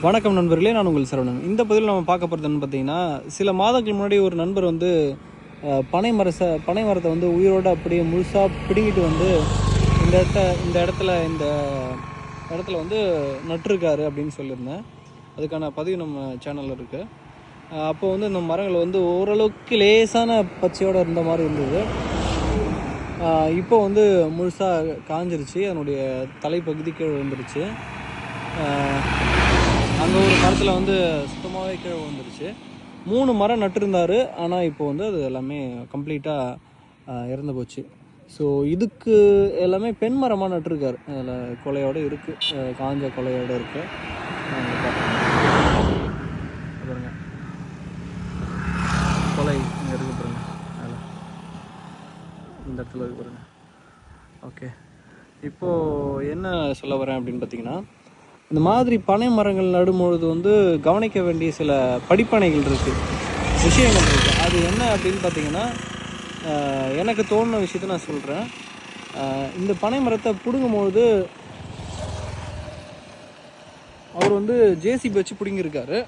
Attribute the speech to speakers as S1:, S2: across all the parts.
S1: வணக்கம் நண்பர்களே நான் உங்கள் சரவணன். இந்த பதிவில் நம்ம பார்க்க போகிறதுன்னு பார்த்தீங்கன்னா சில மாதங்கள் முன்னாடி ஒரு நண்பர் வந்து அஹ், பனை மரச பனை மரத்தை வந்து உயிரோடு அப்படியே முழுசாக பிடுங்கிட்டு வந்து இந்த இடத்த இந்த இடத்துல இந்த இடத்துல வந்து நட்டுருக்காரு அப்படின்னு சொல்லியிருந்தேன். அதுக்கான பதிவு நம்ம சேனலில் இருக்குது அப்போ வந்து இந்த மரங்கள் வந்து ஓரளவுக்கு லேசான பச்சையோடு இருந்த மாதிரி இருந்தது. இப்போ வந்து முழுசாக காஞ்சிருச்சு. அதனுடைய தலைப்பகுதி கீழே விழுந்துருச்சு. அங்கே ஒரு மரத்தில் வந்து சுத்தமாகவே கீழே விழுந்துருச்சு. மூணு மரம் நட்டிருந்தாரு. ஆனால் இப்போ வந்து அது எல்லாமே கம்ப்ளீட்டாக இறந்து போச்சு. ஸோ இதுக்கு எல்லாமே பெண் மரமாக நட்டிருக்காரு. அதில் கொலையோடு இருக்குது காஞ்ச கொலையோடு இருக்குது பாருங்க. கொலை இங்கே இருக்கு பாருங்க. அதில். இந்த இடத்துல இருக்கு பாருங்க. ஓகே இப்போது என்ன சொல்ல வரேன் அப்படின்னு பார்த்தீங்கன்னா இந்த மாதிரி பனை மரங்கள் நடும்பொழுது வந்து கவனிக்க வேண்டிய சில படிப்பனைகள் இருக்குது விஷயங்கள் இருக்குது அது என்ன அப்படின்னு பார்த்தீங்கன்னா எனக்கு தோணுன விஷயத்த நான் சொல்கிறேன் இந்த பனை மரத்தை பிடுங்கும்பொழுது அவர் வந்து ஜேசிபி வச்சு பிடுங்கியிருக்காரு.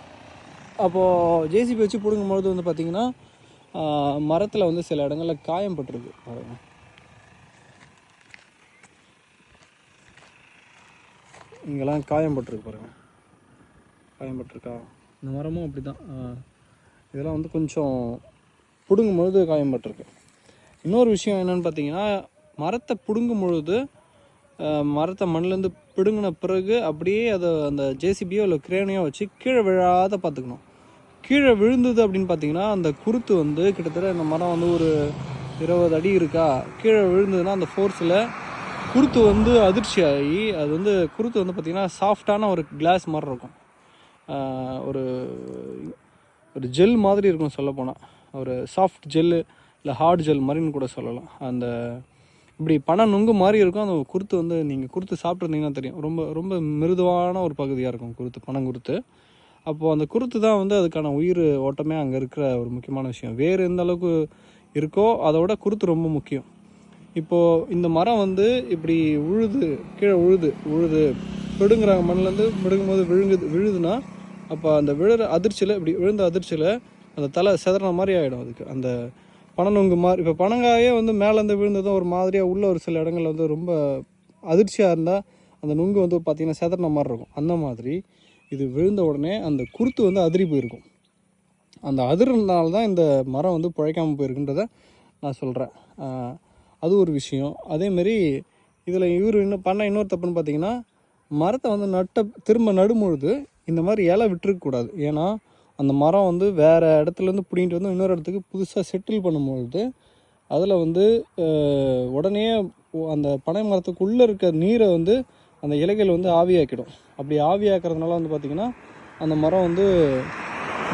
S1: அப்போது ஜேசிபி வச்சு பிடுங்கும்பொழுது வந்து பார்த்திங்கன்னா மரத்தில் வந்து சில இடங்களில் காயம் பட்டிருக்கு. இங்கெல்லாம் காயம் பட்டிருக்கு பாருங்க. காயம் பட்டிருக்கா? இந்த மரமும் அப்படி தான் இதெல்லாம் வந்து கொஞ்சம் பிடுங்கும் பொழுது காயம் பட்டிருக்கு. இன்னொரு விஷயம் என்னன்னு பார்த்தீங்கன்னா மரத்தை பிடுங்கும் பொழுது மரத்தை மண்ணிலேருந்து பிடுங்கின பிறகு அப்படியே அதை அந்த ஜேசிபியோ இல்லை கிரேனையோ வச்சு கீழே விழாத பார்த்துக்கணும். கீழே விழுந்தது அப்படின்னு பார்த்தீங்கன்னா அந்த குருத்து வந்து கிட்டத்தட்ட இந்த மரம் வந்து ஒரு இருபது அடி இருக்கா? கீழே விழுந்ததுன்னா அந்த ஃபோர்ஸில் குருத்து வந்து அதிர்ச்சி ஆகி அது வந்து குருத்து வந்து பார்த்திங்கன்னா சாஃப்டான ஒரு கிளாஸ் மாதிரி இருக்கும். ஒரு ஒரு ஜெல் மாதிரி இருக்கும் சொல்லப்போனால் ஒரு சாஃப்ட் ஜெல்லு இல்லை ஹார்ட் ஜெல் மாதிரின்னு கூட சொல்லலாம். அந்த இப்படி பனை நுங்கு மாதிரி இருக்கும். அந்த குருத்து வந்து நீங்கள் குருத்து சாப்பிட்ருந்தீங்கன்னா தெரியும். ரொம்ப ரொம்ப மிருதுவான ஒரு பகுதியாக இருக்கும் குருத்து பனங்குருத்து அப்போது அந்த குருத்து தான் வந்து அதுக்கான உயிர் ஓட்டமே அங்கே இருக்கிற ஒரு முக்கியமான விஷயம். வேறு எந்த அளவுக்கு இருக்கோ அதோட குருத்து ரொம்ப முக்கியம். இப்போது இந்த மரம் வந்து இப்படி உழுது கீழே உழுது உழுது பிடுங்குறாங்க. மண்ணிலேருந்து பிடுங்கும்போது விழுங்குது விழுதுன்னா அப்போ அந்த விழுற அதிர்ச்சியில் இப்படி விழுந்த அதிர்ச்சியில் அந்த தலை செதற மாதிரி ஆகிடும் அதுக்கு. அந்த பனநுங்கு மாதிரி இப்போ பனங்காயே வந்து மேலேருந்து விழுந்ததும் ஒரு மாதிரியாக உள்ள ஒரு சில இடங்கள்ல வந்து ரொம்ப அதிர்ச்சியாக இருந்தால் அந்த நுங்கு வந்து பார்த்திங்கன்னா செதறின மாதிரி இருக்கும். அந்த மாதிரி இது விழுந்த உடனே அந்த குருத்து வந்து அதிரி போயிருக்கும். அந்த அதிர்னால தான் இந்த மரம் வந்து பிழைக்காமல் போயிருக்குன்றத நான் சொல்கிறேன் அது ஒரு விஷயம். அதேமாரி இதில் இவர் இன்னும் பண்ண இன்னொரு தப்புன்னு பார்த்தீங்கன்னா மரத்தை வந்து நட்ட திரும்ப நடும்பொழுது இந்த மாதிரி இலை விட்டுருக்கக்கூடாது ஏன்னா அந்த மரம் வந்து வேறு இடத்துலேருந்து பிடிங்கிட்டு வந்து இன்னொரு இடத்துக்கு புதுசாக செட்டில் பண்ணும்பொழுது அதில் வந்து உடனே அந்த பனை மரத்துக்குள்ளே இருக்க நீரை வந்து அந்த இலைகள் வந்து ஆவியாக்கிடும். அப்படி ஆவியாக்குறதுனால வந்து பார்த்திங்கன்னா அந்த மரம் வந்து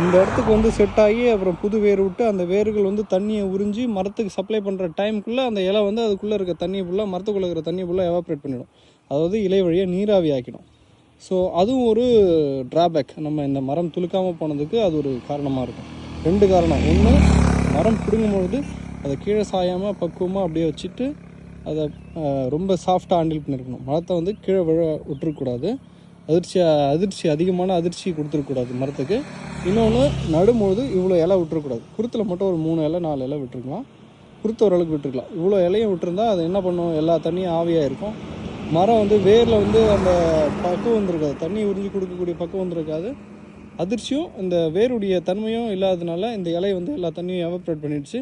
S1: இந்த இடத்துக்கு வந்து செட் ஆகி அப்புறம் புது வேர் விட்டு அந்த வேர்கள் வந்து தண்ணியை உறிஞ்சி மரத்துக்கு சப்ளை பண்ணுற டைமுக்குள்ளே அந்த இலை வந்து அதுக்குள்ளே இருக்க தண்ணியை ஃபுல்லாக மரத்துக்குள்ளே இருக்கிற தண்ணியை ஃபுல்லாக எவாப்ரேட் பண்ணிடும். அதாவது இலை வழியாக நீராவி ஆக்கிடும். ஸோ அதுவும் ஒரு டிராபேக் நம்ம இந்த மரம் துளுக்காமல் போனதுக்கு அது ஒரு காரணமாக இருக்கும். ரெண்டு காரணம். ஒன்று மரம் பிடுங்கும்பொழுது அதை கீழே சாயாமல் பக்குவமாக அப்படியே வச்சுட்டு அதை ரொம்ப சாஃப்டாக ஹேண்டில் பண்ணியிருக்கணும் மரத்தை வந்து கீழே விழ விட்டுருக்கூடாது அதிர்ச்சி அதிர்ச்சி அதிகமான அதிர்ச்சி கொடுத்துருக்கூடாது மரத்துக்கு. இன்னொன்று நடும்பொழுது இவ்வளோ இலை விட்டுறக்கூடாது. குருத்தில் மட்டும் ஒரு மூணு இலை நாலு இலை விட்டுருக்கலாம். குருத்து ஓரளவுக்கு விட்டுருக்கலாம். இவ்வளோ இலையும் விட்டுருந்தா அது என்ன பண்ணும்? எல்லா தண்ணியும் ஆவியாக இருக்கும். மரம் வந்து வேரில் வந்து அந்த பக்குவம் வந்திருக்காது. தண்ணி உறிஞ்சி கொடுக்கக்கூடிய பக்குவம் வந்திருக்காது. அதிர்ச்சியும் இந்த வேருடைய தன்மையும் இல்லாததுனால இந்த இலையை வந்து எல்லா தண்ணியும் எவப்ரேட் பண்ணிடுச்சு.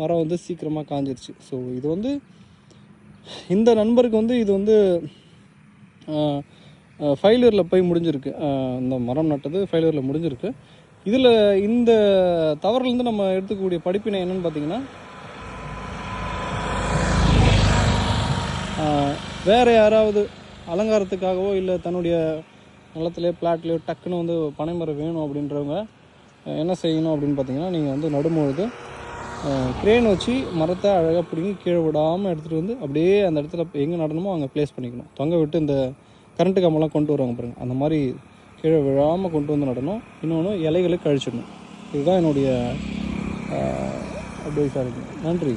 S1: மரம் வந்து சீக்கிரமாக காஞ்சிருச்சு. ஸோ இது வந்து இந்த நண்பருக்கு வந்து இது வந்து ஃபைலரில் போய் முடிஞ்சிருக்கு. இந்த மரம் நட்டது ஃபைலரில் முடிஞ்சிருக்கு. இதில் இந்த தவறுலேருந்து நம்ம எடுத்துக்கக்கூடிய படிப்பினை என்னன்னு பார்த்தீங்கன்னா வேறு யாராவது அலங்காரத்துக்காகவோ இல்லை தன்னுடைய நிலத்துலேயோ பிளாட்லேயோ டக்குன்னு வந்து பனைமரம் வேணும் அப்படின்றவங்க என்ன செய்யணும் அப்படின்னு பார்த்தீங்கன்னா நீங்கள் வந்து நடும்பொழுது க்ரேன் வச்சு மரத்தை அழகாக பிடிங்கி கீழே விடாமல் எடுத்துகிட்டு வந்து அப்படியே அந்த இடத்துல எங்கே நடணுமோ அங்கே ப்ளேஸ் பண்ணிக்கணும். தொங்க விட்டு இந்த கரண்ட்டு கம்பெல்லாம் கொண்டு வருவாங்க பாருங்கள் அந்த மாதிரி கீழே விழாமல் கொண்டு வந்து நடணும். இன்னொன்று இலைகளை கழிச்சிடணும் இதுதான் என்னுடைய அட்வைஸாக இருக்குது நன்றி.